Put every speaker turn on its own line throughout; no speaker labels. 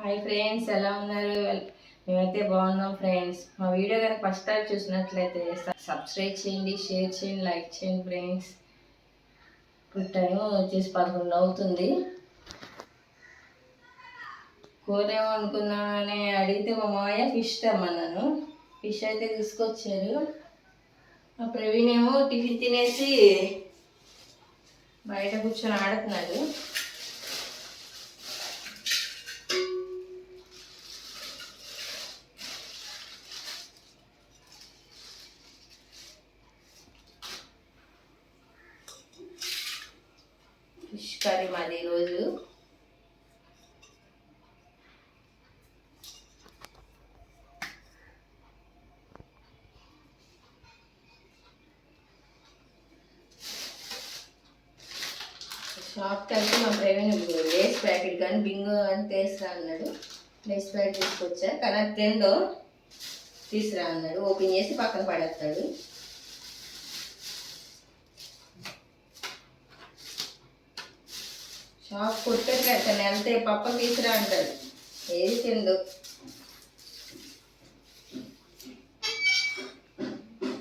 Hi friends ఎలా ఉన్నారు? మేమైతే బాగున్నాం ఫ్రెండ్స్. మా వీడియో కనుక ఫస్ట్ టైం చూసినట్లయితే సబ్స్క్రైబ్ చేయండి షేర్ చేయండి లైక్ చేయండి ఫ్రెండ్స్. ఇప్పుడు టైం వచ్చేసి పదకొండు అవుతుంది. కూర ఏమనుకున్నానని అడిగితే మా మామయ్య ఫిష్ తెమ్మన్నాను. ఫిష్ అయితే తీసుకొచ్చారు. మా ప్రవీణ్ ఏమో టిఫిన్ తినేసి బయట కూర్చొని ఆడుతున్నాడు. ఫిష్ కర్రీ మాది ఈరోజు. షాప్కి అంటే మా ప్రవీణ్ లేస్ ప్యాకెట్ కానీ బింగో అని తీసుకురా అన్నాడు. లేస్ ప్యాకెట్ తీసుకొచ్చా కానీ అది తిందో తీసుకురా అన్నాడు. ఓపెన్ చేసి పక్కన పడేస్తాడు. షాప్ కొట్టాక అతను వెళ్తే పప్ప తీసురా అంటాడు ఏది తిందు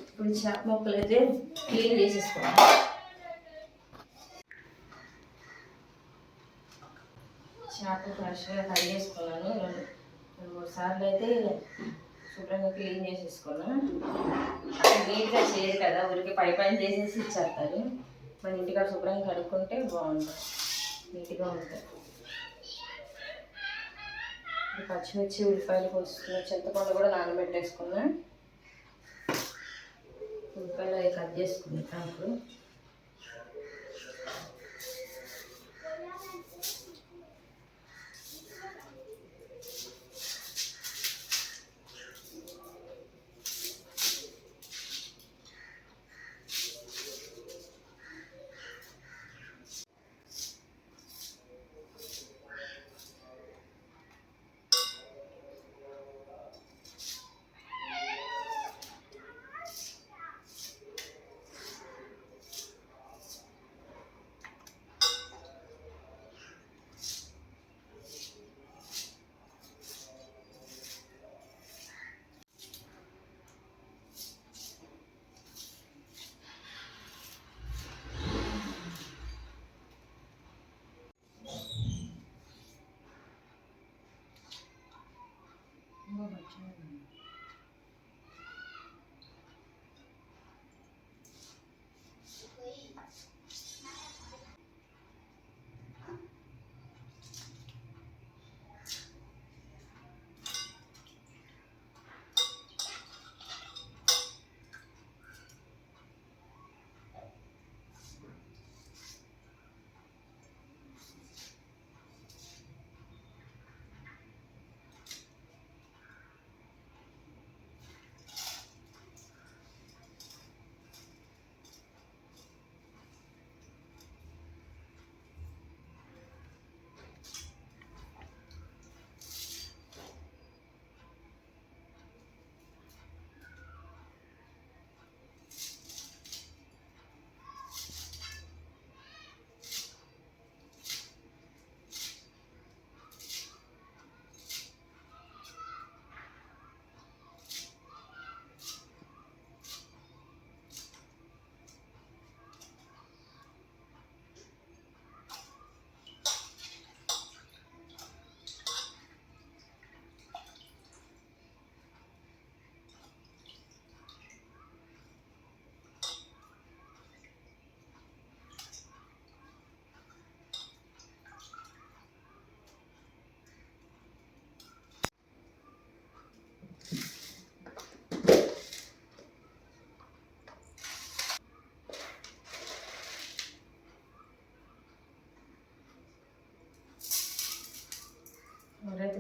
ఇప్పుడు చేప ముక్కలు అయితే క్లీన్ చేసేసుకోవాలి. చేప ఫ్రెష్గా కడిగేసుకున్నాను రెండు రెండు మూడు సార్లు అయితే శుభ్రంగా క్లీన్ చేసేసుకున్నాను నీట్గా చేయరు కదా ఊరికి పై పైన చేసేసి ఇచ్చేస్తారు. మన ఇంటికాడ శుభ్రంగా కడుక్కుంటే బాగుంటుంది. నీట్గా ఉంటుంది పచ్చిమిర్చి ఉల్లిపాయలు కోసుకున్న చింతపండు కూడా నానబెట్టేసుకున్నా. ఉల్లిపాయలు అవి కట్ చేసుకుంటాం ఇప్పుడు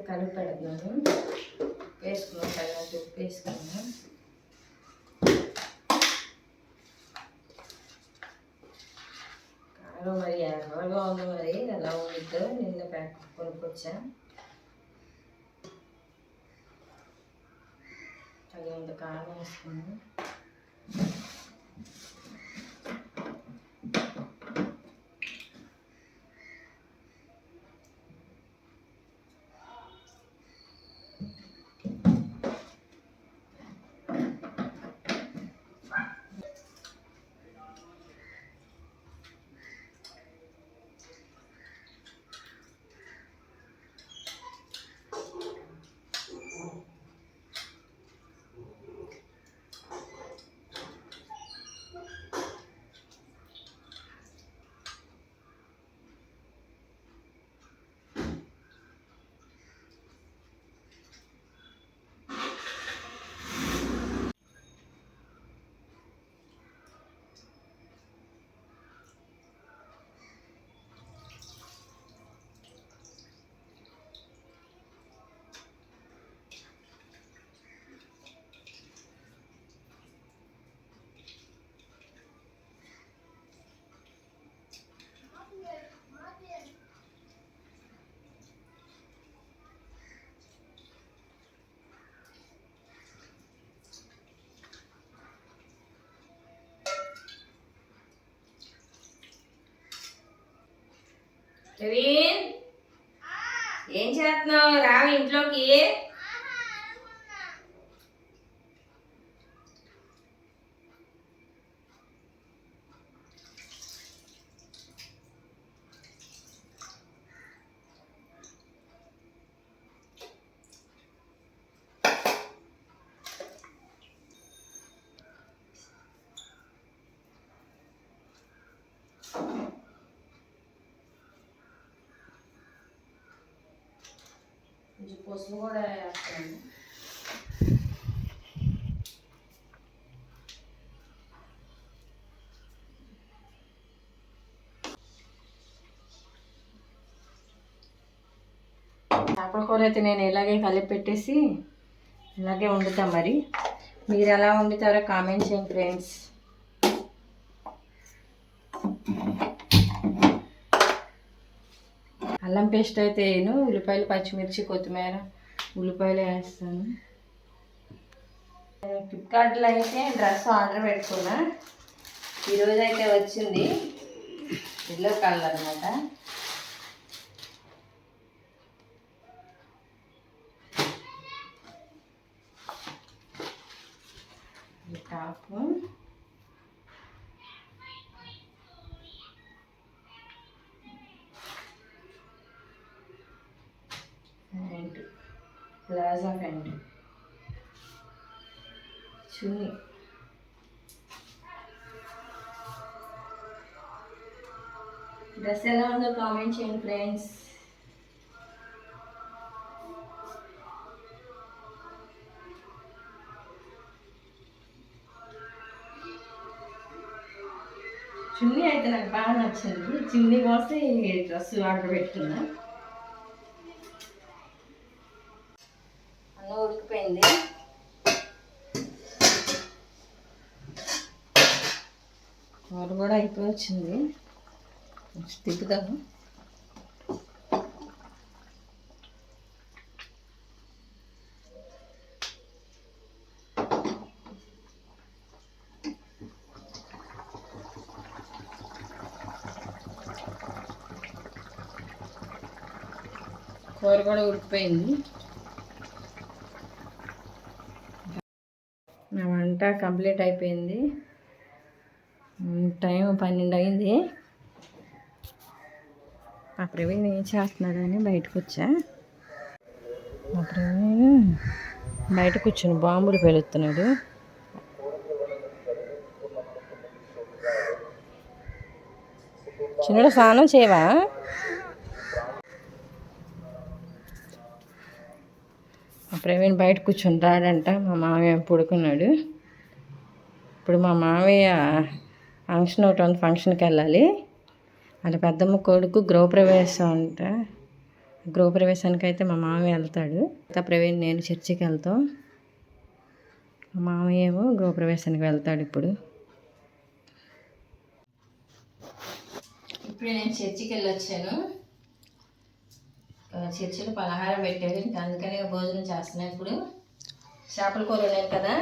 ఎవరైతే కలిపి పెడుతున్నాను వేసుకున్నాం తగినంత ఉప్పు వేసుకున్నాం కారం మరి ఎవరిగా ఉంది మరి ఎలా ఉండిద్దో నిన్న ప్యాకెట్ కొనుక్కొచ్చా తగినంత కారం వేసుకున్నాం ప్రవీణ్ ఏం చేస్తున్నావు? రావి ఇంట్లోకి. కొంచెం పసుపు కూడా వేస్తాను చేపల కూర అయితే నేను ఇలాగే కలిపి పెట్టేసి ఇలాగే వండుతాం మరి. మీరు ఎలా వండుతారో కామెంట్ చేయండి ఫ్రెండ్స్ అల్లం పేస్ట్ అయితే వేయను. ఉల్లిపాయలు పచ్చిమిర్చి కొత్తిమీర ఉల్లిపాయలు వేస్తాను. ఫ్లిప్కార్ట్లో అయితే డ్రెస్ ఆర్డర్ పెట్టుకున్నా. ఈరోజు అయితే వచ్చింది ఎల్లో కలర్ అనమాట టాపు. గ్లాస్ ఆఫ్ ఎండ్ చూని డ్రెస్ ఎలా ఉందో కామెంట్ చేయండి ఫ్రెండ్స్ చున్నీ అయితే నాకు బాగా నచ్చింది. చున్నీ కోసం డ్రెస్ ఆర్డర్ పెట్టుకున్నా అన్నం ఉడికిపోయింది కూర కూడా అయిపోయి వచ్చింది. కొంచెం తిప్పుదాము. కూర కూడా ఉడికిపోయింది. నా వంట కంప్లీట్ అయిపోయింది. టైం పన్నెండు అయింది. మా ప్రవీణ్ ఏం చేస్తున్నాడని బయటకు వచ్చా. మా ప్రవీణ్ బయట కూర్చుని బాంబులు పేలుస్తున్నాడు. చిన్నడు స్నానం చేయవా? మా ప్రవీణ్ బయట కూర్చుంటాడంట మా మామయ్య పడుకున్నాడు. ఇప్పుడు మా మామయ్య ఫంక్షన్ ఒకటి ఉంది ఫంక్షన్కి వెళ్ళాలి. వాళ్ళ పెద్దమ్మ కొడుకు గృహప్రవేశం అంట. గృహప్రవేశానికి అయితే మా మామయ్య వెళ్తాడు. ఇంకా ప్రవీణ్ నేను చర్చికి వెళ్తాం. మా మామయ్య ఏమో గృహప్రవేశానికి వెళ్తాడు ఇప్పుడు. ఇప్పుడు నేను చర్చికి వెళ్ళొచ్చాను. చర్చిలో పలహారం పెట్టారు. ఇంకా అందుకనే భోజనం చేస్తున్నాను ఇప్పుడు. చేపల కూర ఉన్నాయి కదా.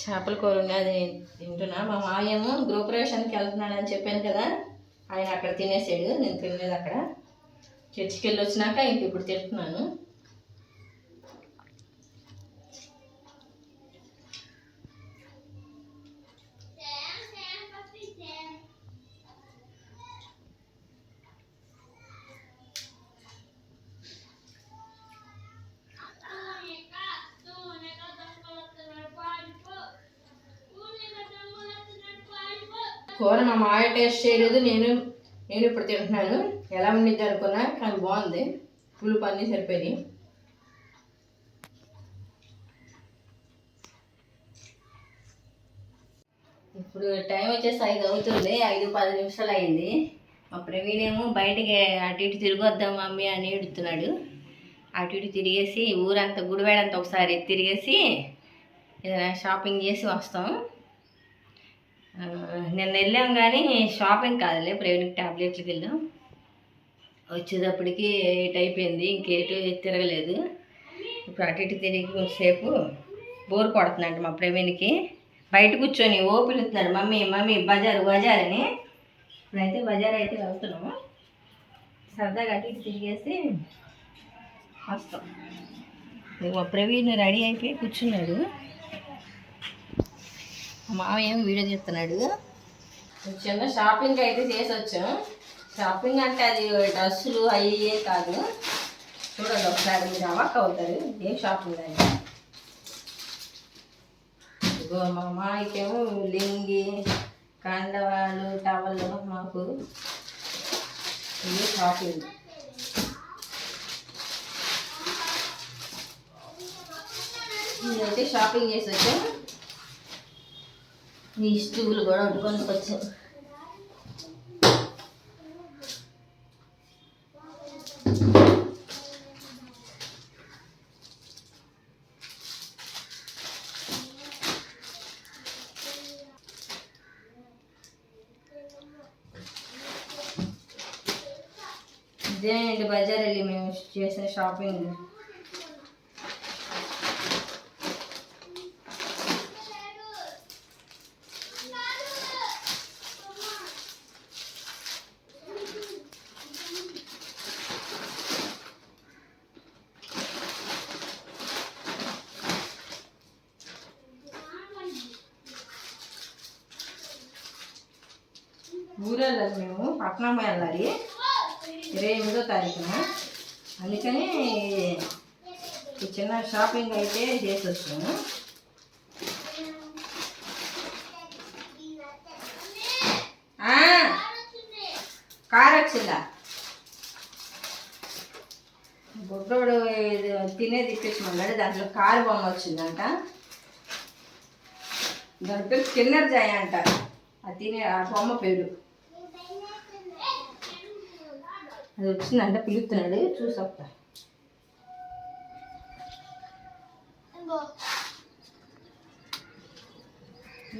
చేపల కూర ఉన్నది తింటున్నా. మా మాయేమో గృహప్రవేశానికి వెళ్తున్నాడు అని చెప్పాను కదా ఆయన అక్కడ తినేసాడు నేను తినలేదు అక్కడ. చర్చికి వెళ్ళి వచ్చినాక ఇంక ఇప్పుడు తింటున్నాను. కూర మా మాయ టేస్ట్ చేయలేదు. నేను నేను ఇప్పుడు తింటున్నాను. ఎలా ఉండిద్ది అనుకున్నా కానీ బాగుంది. పులుపు అన్నీ సరిపోయింది ఇప్పుడు టైం వచ్చేసి ఐదు అవుతుంది. ఐదు పది నిమిషాలు అయింది. మా ప్రవీణ్ ఏమో బయటికి అటు ఇటు తిరిగొద్దాం మమ్మీ అని ఎడుతున్నాడు అటు ఇటు తిరిగేసి ఊరంతా గుడివాడంతా ఒకసారి తిరిగేసి ఏదైనా షాపింగ్ చేసి వస్తాం. నిన్న వెళ్ళాం కానీ షాపింగ్ కాదులే ప్రైవేట్ ట్యాబ్లెట్లకి వెళ్ళాం వచ్చేటప్పటికి ఎయిట్ అయిపోయింది ఇంకేటు తిరగలేదు. ఇప్పుడు అటు ఇటు తిరిగి కొంచెంసేపు బోర్ కొడుతున్నాడు మా ప్రవీణ్కి. బయట కూర్చొని ఓ పిలుతున్నాడు మమ్మీ మమ్మీ బజారు బజార్ అని. ఇప్పుడైతే బజార్ అయితే వెళ్తున్నాము. సరదాగా అటు ఇటు తిరిగేసి వస్తాం. మా ప్రవీణ్ రెడీ అయిపోయి కూర్చున్నాడు. మామయ్య వీడియో తీస్తున్నాడు. చిన్న షాపింగ్ అయితే చేసి వచ్చాం షాపింగ్ అంటే అది డ్రెస్సులు అవి ఏ కాదు. చూడండి ఒకసారి మీరు అవాక్ అవుతారు. ఏం షాపింగ్ అని ఇగో మా మామకేమో లింగి కండవాలు టవల్లు మాకు ఇది షాపింగ్ ఇదైతే షాపింగ్ చేసి వచ్చాం ఈ స్టూలు కూడా వండుకొని వచ్చాం ఇదేనండి బజార్ వెళ్ళి మేము చేసిన షాపింగ్ ఊరు వెళ్ళాలి మేము పట్నం వెళ్ళాలి. ఇరవై ఎనిమిదో తారీఖున. అందుకని చిన్న షాపింగ్ అయితే చేసి వచ్చాము. కారు కార్ వచ్చిందా బుడ్డోడు ఇది తినేది ఇప్పించమన్నాడు దాంట్లో కారు బొమ్మ వచ్చిందంట. దాని పేరు కిన్నర్ జాయ్ అంట. ఆ తినే ఆ బొమ్మ పేరు. అది వచ్చిందంట పిలుస్తున్నాడు. చూసి వస్తా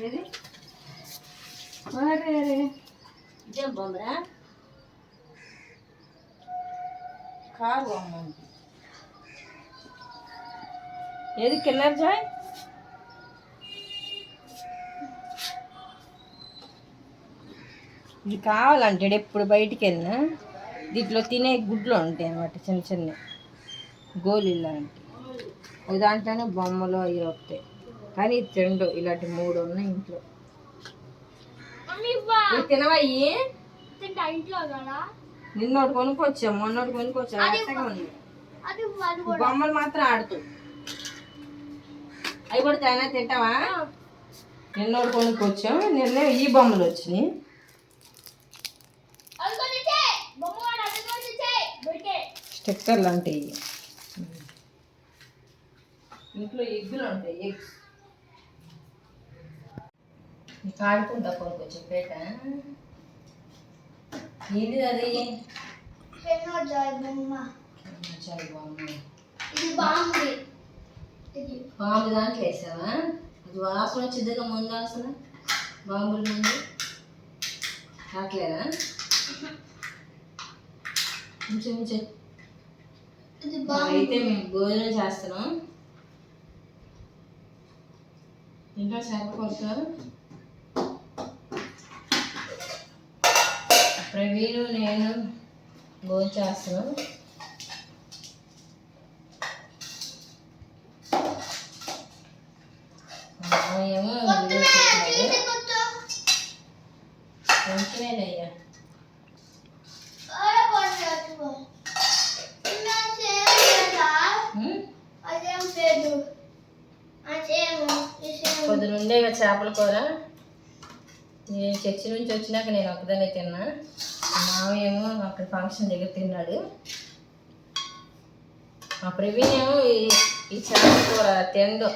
ఏది? అరే అరే. ఇదేం బొమ్మరా? కారు బొమ్మ ఉంది. ఏది? జాయ్? ఇది కావాలంటాడు ఎప్పుడు బయటికి వెళ్ళినా దీంట్లో తినే గుడ్లు ఉంటాయి అన్నమాట చిన్న చిన్న గోళీలు లాంటి ఒక దాంట్లోనే బొమ్మలు అవి వస్తాయి. కానీ ఇది రెండు ఇలాంటి మూడు ఉన్నాయి ఇంట్లో. ఇవి తినవా ఇవి నిన్న ఒకటి కొనుక్కొచ్చా మొన్న ఒకటి కొనుక్కొచ్చా బొమ్మలు మాత్రం ఆడుతూ అవి కూడా తేనా తింటావా నిన్న ఒకటి కొనుక్కొచ్చాం నిన్న ఈ బొమ్మలు వచ్చినాయి. స్టిక్కర్ లాంటివి. ఇంట్లో ఎగ్గులు ఉంటాయి ఎగ్స్. కాడుకుంటా కొంచెం పేట ఏంటి అది? చాలా బాగుంది బాంబు దాంట్లో వేసావా? అది వాసన వచ్చిందిగా ముందు వాసన? బాంబుల ముందు? రావట్లేదా కొంచెం కొంచెం అయితే మేము భోజనం చేస్తున్నాం. ఇంట్లో చేపకొస్తారు ప్రవీణు నేను భోజనం చేస్తున్నాం. మా మామయ్యేమో వీడియో చూస్తున్నాడు కొంచెమేనయ్యా ఉం? పొద్దున ఉండే ఇక చేపల కూర నేను చర్చి నుంచి వచ్చినాక నేను ఒక్కదాన్నే తిన్నా. మా మామయ్య ఏమో అక్కడ ఫంక్షన్ దగ్గర తిన్నాడు. మా ప్రవీణ్ ఏమో ఈ ఈ చేపల కూర తిండు.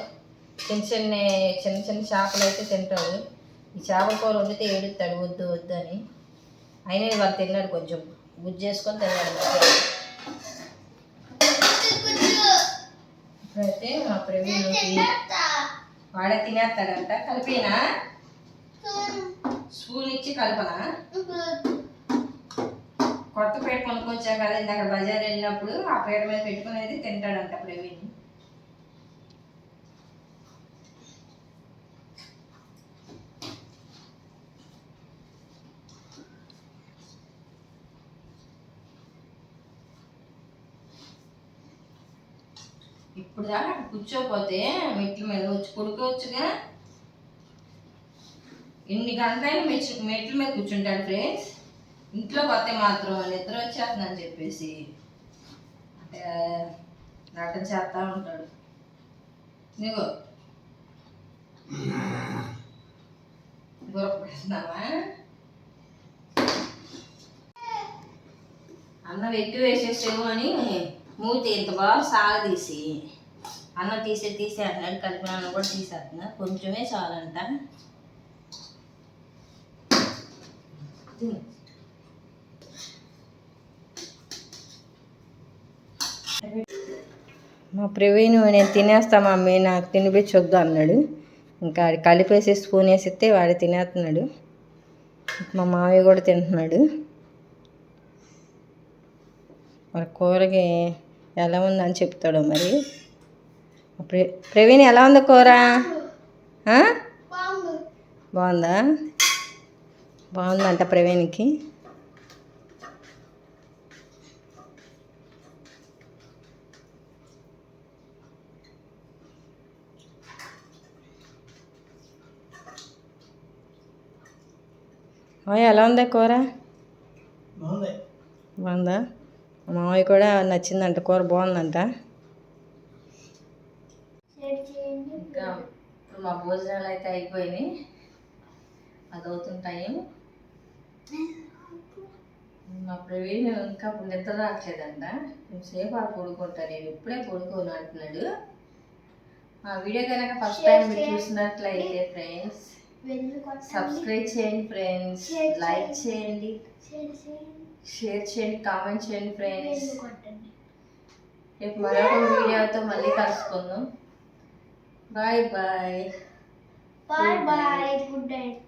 చిన్న చిన్న చిన్న చిన్న చేపలు అయితే తింటాడు. ఈ చేపల కూర వండితే ఏడుస్తాడు వద్దు వద్దు అని. అయినా వాళ్ళు తిన్నాడు కొంచెం. గుజ్జు చేసుకొని తిన్నాడు. ఇప్పుడైతే మా ప్రవీణ్కి వాడే తినేస్తాడంట. కలిపినా? స్పూన్ ఇచ్చి కలపన? కొత్త పేట కొనుక్కొచ్చా కదా ఇందాక బజార్ వెళ్ళినప్పుడు ఆ పేట మీద పెట్టుకునేది తింటాడంట ప్రవీణ్. ఇప్పుడు దాకా కూర్చోపోతే మెట్ల మీద వచ్చి కొడుకోవచ్చుగా ఎన్ని గంటలైన మెచ్చు మెట్ల మీద కూర్చుంటాడు ఫ్రెండ్స్ ఇంట్లో కొత్త మాత్రం నిద్ర వచ్చేస్తుందని చెప్పేసి అంటే నటన చేస్తూ ఉంటాడు. నీకు గురపడుతున్నావా అన్నం ఎక్కువ వేసేసావు అని మూతి ఇంత బాగా సాగదీసి అన్నం తీసే తీసే అన్నాడు కలిపిన అన్నం కూడా తీసేస్తున్నా. కొంచెమే చాలంట. తిను. మా ప్రవీణ్ నేను తినేస్తా మమ్మీ నాకు తినిపించొద్దు అన్నాడు. ఇంకా కలిపేసి స్పూన్ వేసి ఇస్తే వాడు తినేస్తున్నాడు. మా మామయ్య కూడా తింటున్నాడు. మరి కూరకి ఎలా ఉందని చెప్తాడు మరి. ప్ర- ప్రవీణ్ ఎలా ఉంది కూర? బాగుందా? బాగుందంట ప్రవీణ్కి. మామయ్య ఎలా ఉందా కూర?
బాగుంది.
బాగుందా? మా మామయ్య కూడా నచ్చిందంట కూర బాగుందంట. మా భోజనాలు అయితే అయిపోయినాయి. అది అవుతున్న టైం మా ప్రవీణ్ ఇంకా నిద్ర రావట్లేదంట. సేపు ఆడు పడుకుంటాను నేను ఇప్పుడే పడుకోను అంటున్నాడు. ఆ వీడియో కనుక ఫస్ట్ టైం మీరు చూసినట్లయితే ఫ్రెండ్స్ సబ్స్క్రైబ్ చేయండి ఫ్రెండ్స్ లైక్ చేయండి. షేర్ చేయండి. కామెంట్ చేయండి. ఫ్రెండ్స్ రేపు మరొక వీడియోతో మళ్ళీ కలుసుకుందాం. Bye bye
Bye bye. Good night.